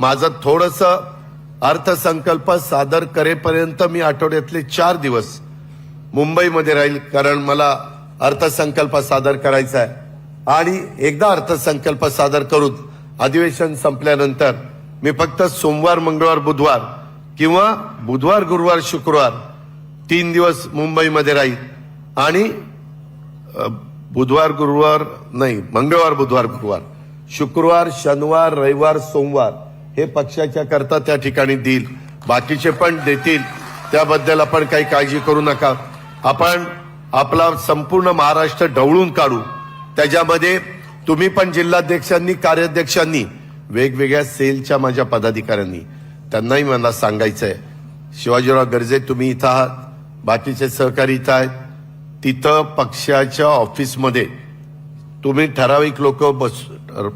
माझं थोडस अर्थसंकल्प सादर करेपर्यंत मी आठवड्यातले चार दिवस मुंबईमध्ये राहील कारण मला अर्थसंकल्प सादर करायचा आहे. आणि एकदा अर्थसंकल्प सादर करून अधिवेशन संपल्यानंतर मी फक्त सोमवार मंगळवार बुधवार किंवा बुधवार गुरुवार शुक्रवार तीन दिवस मुंबईमध्ये राहील. आणि बुधवार गुरुवार नाही मंगळवार बुधवार गुरुवार शुक्रवार शनिवार रविवार सोमवार हे पक्षाच्या करता त्या ठिकाणी देईल. बाकीचे पण देतील. त्याबद्दल आपण काही काळजी करू नका. आपण आपला संपूर्ण महाराष्ट्र ढवळून काढू. त्याच्यामध्ये तुम्ही पण जिल्हाध्यक्षांनी कार्याध्यक्षांनी वेगवेगळ्या सेलच्या माझ्या पदाधिकाऱ्यांनी त्यांनाही मला सांगायचं आहे शिवाजीराव गर्जे तुम्ही इथं आहात. बाकीचे सहकारी इथं आहेत. तिथं पक्षाच्या ऑफिसमध्ये तुम्ही ठराविक लोक बस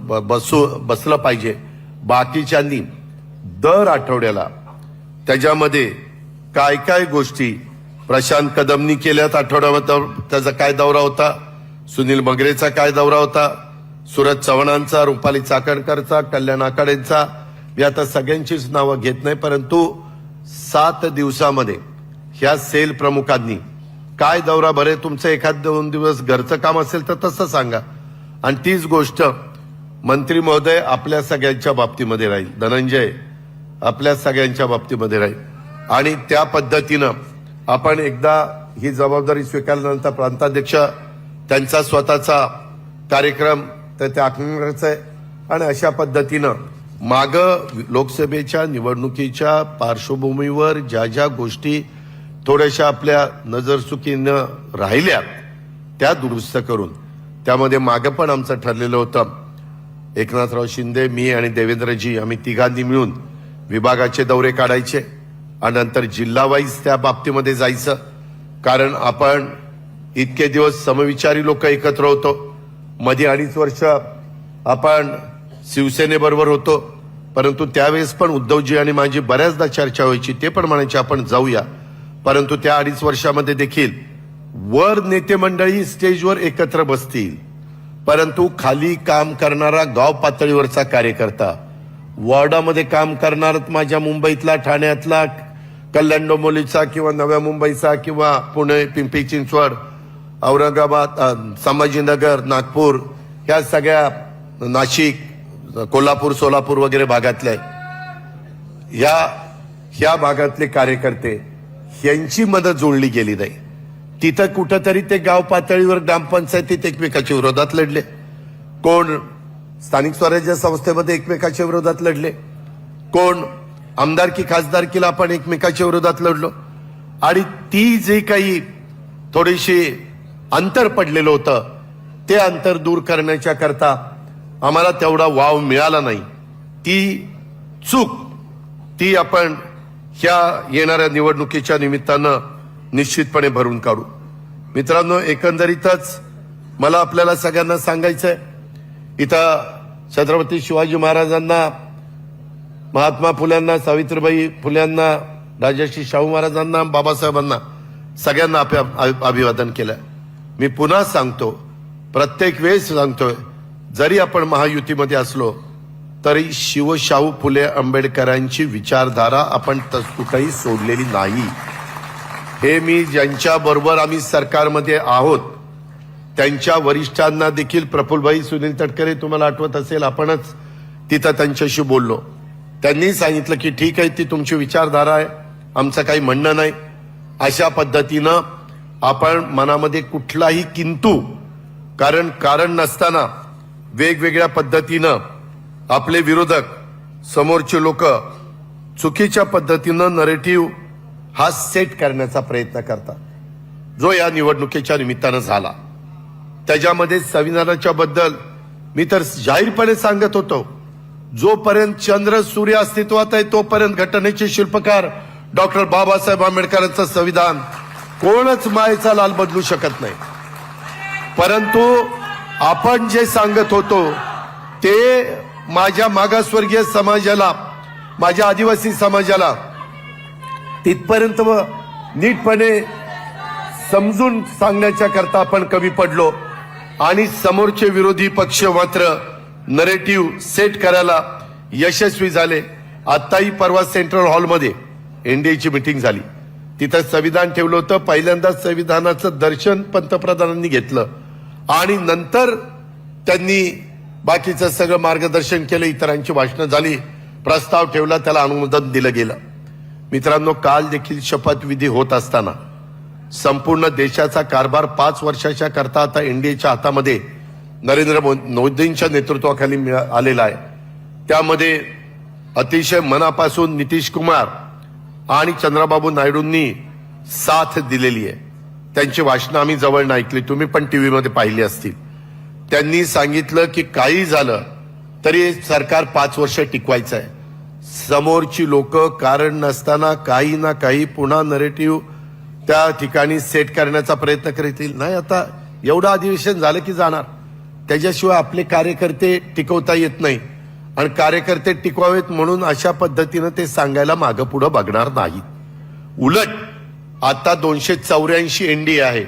बसू बसलं पाहिजे. बाकीच्यांनी दर आठवड्याला. त्याच्यामध्ये काय काय गोष्टी प्रशांत कदमनी केल्यात आठवड्यावर त्याचा काय दौरा होता? सुनील मगरेचा काय दौरा होता? सुरज चव्हाणांचा रुपाली चाकणकरचा कल्याण आकाडेंचा मी आता सगळ्यांचीच नावं घेत नाही परंतु सात दिवसामध्ये ह्या सेल प्रमुखांनी काय दौरा भरे तुमचं एखाद दोन दिवस घरचं काम असेल तर तसं सांगा. आणि तीच गोष्ट मंत्री महोदय आपल्या सगळ्यांच्या बाबतीमध्ये राहील. धनंजय आपल्या सगळ्यांच्या बाबतीमध्ये राहील. आणि त्या पद्धतीनं आपण एकदा ही जबाबदारी स्वीकारल्यानंतर प्रांताध्यक्ष त्यांचा स्वतःचा कार्यक्रम तर ते आखणारच आहे आणि अशा पद्धतीनं माग लोकसभेच्या निवडणुकीच्या पार्श्वभूमीवर ज्या ज्या गोष्टी थोड्याशा आपल्या नजरचुकीनं राहिल्या त्या दुरुस्त करून त्यामध्ये मागं पण आमचं ठरलेलं होतं. एकनाथराव शिंदे मी आणि देवेंद्रजी आम्ही तिघांनी मिळून विभागाचे दौरे काढायचे आणि नंतर जिल्हावाईज त्या बाबतीमध्ये जायचं. कारण आपण इतके दिवस समविचारी लोक एकत्र होतो. मध्ये अडीच वर्ष आपण शिवसेनेबरोबर होतो. परंतु त्यावेळेस पण उद्धवजी आणि माझी बऱ्याचदा चर्चा व्हायची ते पण म्हणायचे आपण जाऊया. परंतु त्या अडीच वर्षामध्ये देखील वर नेते मंडळी स्टेजवर एकत्र बसतील. परंतु खाली काम करणारा गाव पातळीवरचा कार्यकर्ता वॉर्डामध्ये काम करणार माझ्या मुंबईतला ठाण्यातला कल्याण डोंबोलीचा किंवा नव्या मुंबईचा किंवा पुणे पिंपरी चिंचवड औरंगाबाद संभाजीनगर नागपूर ह्या सगळ्या नाशिक कोल्हापूर सोलापूर वगैरे भागातल्या या ह्या भागातले कार्यकर्ते यांची मदत जोडली गेली नाही. तिथं कुठंतरी ते गाव पातळीवर ग्रामपंचायतीत एकमेकाच्या विरोधात लढले. कोण स्थानिक स्वराज्य संस्थेमध्ये एकमेकाच्या विरोधात लढले. कोण आमदारकी खासदारकीला आपण एकमेकाच्या विरोधात लढलो. आणि ती जे काही थोडीशी अंतर पडलेलं होतं ते अंतर दूर करण्याच्या करता आम्हाला तेवढा वाव मिळाला नाही. ती चूक ती आपण ह्या येणाऱ्या निवडणुकीच्या निमित्तानं निश्चितपणे भरून काढू. मित्रांनो एकंदरीतच मला आपल्याला सगळ्यांना सांगायचंय इथं छत्रपती शिवाजी महाराजांना महात्मा फुल्यांना सावित्रीबाई फुल्यांना राजर्षी शाहू महाराजांना बाबासाहेबांना सगळ्यांना आपल्या अभिवादन केलं मी पुन्हा सांगतो प्रत्येक वेळेस सांगतोय जरी आपण महायुतीमध्ये असलो तरी शिवशाहू फुले आंबेडकरांची विचारधारा आपण तस सोडलेली नाही. हे मी ज्यांच्या बरोबर आम्ही सरकारमध्ये आहोत त्यांच्या वरिष्ठांना देखील प्रफुल्लभाई सुनील तटकरे तुम्हाला आठवत असेल आपणच तिथं त्यांच्याशी बोललो. त्यांनी सांगितलं की ठीक आहे ती तुमची विचारधारा आहे आमचं काही म्हणणं नाही. अशा पद्धतीनं आपण मनामध्ये कुठलाही किंतू कारण कारण नसताना वेगवेगळ्या पद्धतीनं आपले विरोधक समोरचे लोक चुकीच्या पद्धतीनं नरेटिव्ह हा सेट करण्याचा प्रयत्न करतात. जो या निवडणुकीच्या निमित्तानं झाला. त्याच्यामध्ये संविधानाच्या बद्दल मी तर जाहीरपणे सांगत होतो. जोपर्यंत चंद्र सूर्य अस्तित्वात आहे तोपर्यंत घटनेचे शिल्पकार डॉक्टर बाबासाहेब आंबेडकरांचं संविधान कोणच मायेचा लाल बदलू शकत नाही. परंतु आपण जे सांगत होतो ते माझ्या मागासवर्गीय समाजाला माझ्या आदिवासी समाजाला तिथपर्यंत व नीटपणे समजून सांगण्याच्या करता आपण कमी पडलो. आणि समोरचे विरोधी पक्ष मात्र नरेटिव्ह सेट करायला यशस्वी झाले. आत्ताही परवा सेंट्रल हॉलमध्ये एनडीएची मिटिंग झाली. तिथं संविधान ठेवलं होतं. पहिल्यांदाच संविधानाचं दर्शन पंतप्रधानांनी घेतलं. आणि नंतर त्यांनी बाकीचं सगळं मार्गदर्शन केलं. इतरांची भाषणं झाली. प्रस्ताव ठेवला. त्याला अनुमोदन दिलं गेलं. मित्रांनो काल देखील शपथविधी होत असताना संपूर्ण देशाचा कारभार पाच वर्षाच्या करता आता एनडीएच्या हातामध्ये नरेंद्र मोदींच्या नेतृत्वाखाली मिळा- आलेला आहे. त्यामध्ये अतिशय मनापासून नितीश कुमार आणि चंद्रबाबू नायडूंनी साथ दिलेली आहे. त्यांची भाषणं आम्ही जवळ ऐकली तुम्ही पण टीव्हीमध्ये पाहिली असतील. त्यांनी सांगितलं की काही झालं तरी सरकार पाच वर्ष टिकवायचं आहे. समोरची लोक कारण नसताना काही ना काही पुन्हा नरेटिव्ह त्या ठिकाणी सेट करण्याचा प्रयत्न करतील. नाही आता एवढं अधिवेशन झालं की जाणार. त्याच्याशिवाय आपले कार्यकर्ते टिकवता येत नाही. आणि कार्यकर्ते टिकवावेत म्हणून अशा पद्धतीनं ते सांगायला मागं पुढं बघणार नाहीत. उलट आता दोनशे चौऱ्याऐंशी एनडी आहे.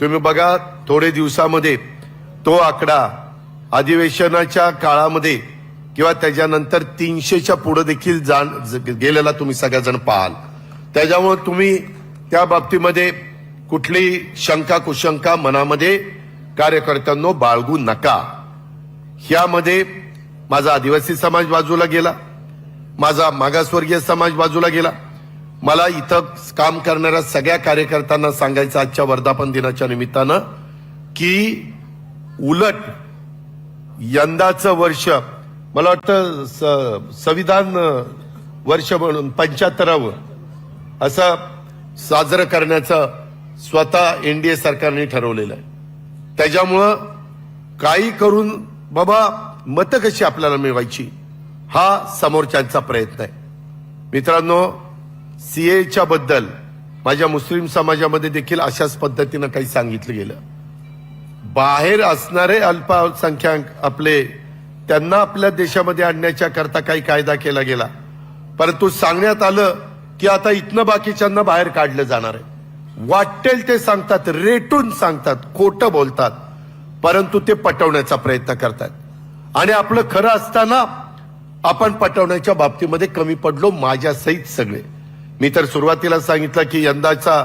तुम्ही बघा थोडे दिवसामध्ये तो आकडा अधिवेशनाच्या काळामध्ये किंवा त्याच्यानंतर तीनशेच्या पुढे देखील जाण ज- गेलेला तुम्ही सगळेजण पाहाल. त्याच्यामुळे तुम्ही त्या बाबतीमध्ये कुठलीही शंका कुशंका मनामध्ये कार्यकर्त्यांनो बाळगू नका. ह्यामध्ये माझा आदिवासी समाज बाजूला गेला. माझा मागासवर्गीय समाज बाजूला गेला. मला इथं काम करणाऱ्या सगळ्या कार्यकर्त्यांना सांगायचं आजच्या वर्धापन दिनाच्या निमित्तानं की उलट यंदाचं वर्ष मला वाटतं स- संविधान वर्ष म्हणून पंच्याहत्तरावं असं साजरं करण्याचं स्वतः एनडीए सरकारने ठरवलेलं आहे. त्याच्यामुळं काही करून बाबा मतं कशी आपल्याला मिळवायची हा समोरच्यांचा प्रयत्न आहे. मित्रांनो सीएच्या बद्दल माझ्या मुस्लिम समाजामध्ये देखील अशाच पद्धतीनं काही सांगितलं गेलं. बाहेर असणारे अल्पसंख्याक आपले त्यांना आपल्या देशामध्ये आणण्याच्या करता काही कायदा केला गेला. परंतु सांगण्यात आलं की आता इथनं बाकीच्यांना बाहेर काढलं जाणार आहे. वाटेल ते सांगतात रेटून सांगतात खोटं बोलतात परंतु ते पटवण्याचा प्रयत्न करतात आणि आपलं खरं असताना आपण पटवण्याच्या बाबतीमध्ये कमी पडलो माझ्या सहित सगळे. मी तर सुरुवातीला सांगितलं की यंदाचा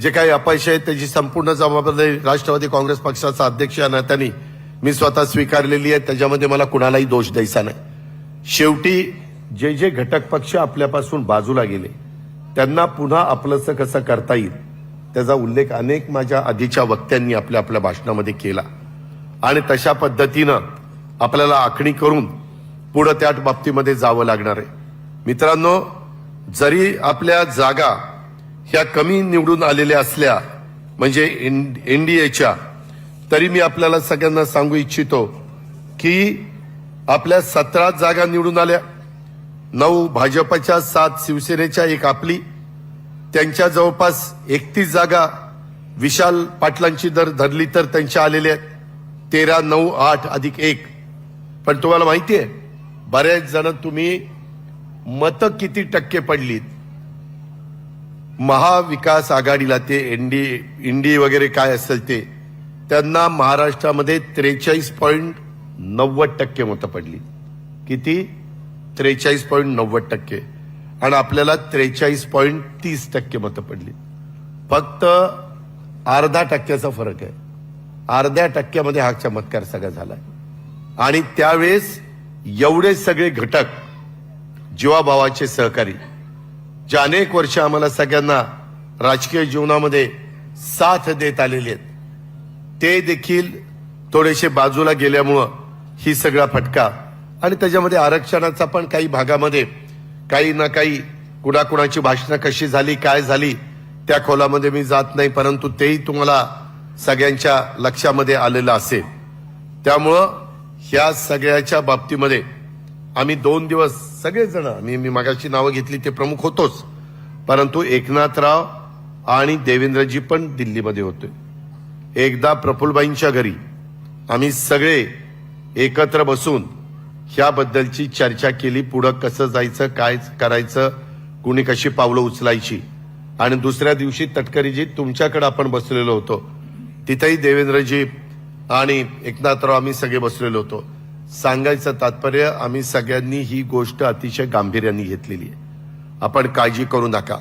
जे काही अपयश आहे त्याची संपूर्ण जबाबदारी राष्ट्रवादी काँग्रेस पक्षाचा अध्यक्ष या नात्याने मी स्वतः स्वीकारलेली आहे त्याच्यामध्ये मला कुणालाही दोष द्यायचा नाही. शेवटी जे जे घटक पक्ष आपल्यापासून बाजूला गेले त्यांना पुन्हा आपलंसं कसं करता येईल त्याचा उल्लेख अनेक माझ्या आधीच्या वक्त्यांनी आपल्या आपल्या भाषणामध्ये केला. आणि तशा पद्धतीनं आपल्याला आखणी करून पुढं त्या बाबतीमध्ये जावं लागणार आहे. मित्रांनो जरी आपल्या जागा ह्या कमी निवडून आलेल्या असल्या म्हणजे एनडीएच्या तरी मी आपल्याला सगळ्यांना सांगू इच्छितो की आपल्या सतरा जागा निवडून आल्या. नऊ भाजपच्या सात शिवसेनेच्या एक आपली. त्यांच्या जवळपास एकतीस जागा विशाल पाटलांची जर धरली तर त्यांच्या आलेल्या आहेत. तेरा नऊ आठ अधिक एक. पण तुम्हाला माहिती आहे बरेच जण तुम्ही मतं किती टक्के पडलीत? महाविकास आघाडीला ते एनडी इंडी वगैरे काय असेल ते त्यांना महाराष्ट्रामध्ये त्रेचाळीस पॉईंट नव्वद टक्के मतं पडली. किती? त्रेचाळीस पॉईंट नव्वद टक्के. आणि आपल्याला त्रेचाळीस पॉईंट तीस टक्के मतं पडली. फक्त अर्धा टक्क्याचा फरक आहे. अर्ध्या टक्क्यामध्ये हा चमत्कार सगळा झालाय. आणि त्यावेळेस एवढे सगळे घटक जीवाभावाचे सहकारी जे अनेक वर्ष आम्हाला सगळ्यांना राजकीय जीवनामध्ये साथ देत आलेले आहेत ते देखील थोडेसे बाजूला गेल्यामुळं ही सगळा फटका. आणि त्याच्यामध्ये आरक्षणाचा पण काही भागामध्ये काही ना काही कुणाकुणाची भाषणं कशी झाली काय झाली त्या खोलामध्ये मी जात नाही परंतु तेही तुम्हाला सगळ्यांच्या लक्षामध्ये आलेलं असेल. त्यामुळं ह्या सगळ्याच्या बाबतीमध्ये आम्ही दोन दिवस सगळेजण मी मी मागाची नावं घेतली ते प्रमुख होतोच. परंतु एकनाथराव आणि देवेंद्रजी पण दिल्लीमध्ये होते. एकदा प्रफुल्लबाईंच्या घरी आम्ही सगळे एकत्र बसून ह्याबद्दलची चर्चा केली पुढं कसं जायचं काय करायचं कुणी कशी पावलं उचलायची. आणि दुसऱ्या दिवशी तटकरीजी तुमच्याकडे आपण बसलेलो होतो. तिथेही देवेंद्रजी आणि एकनाथराव आम्ही सगळे बसलेलो होतो. सांगायचं तात्पर्य आम्ही सगळ्यांनी ही गोष्ट अतिशय गांभीर्याने घेतलेली आहे. आपण काळजी करू नका.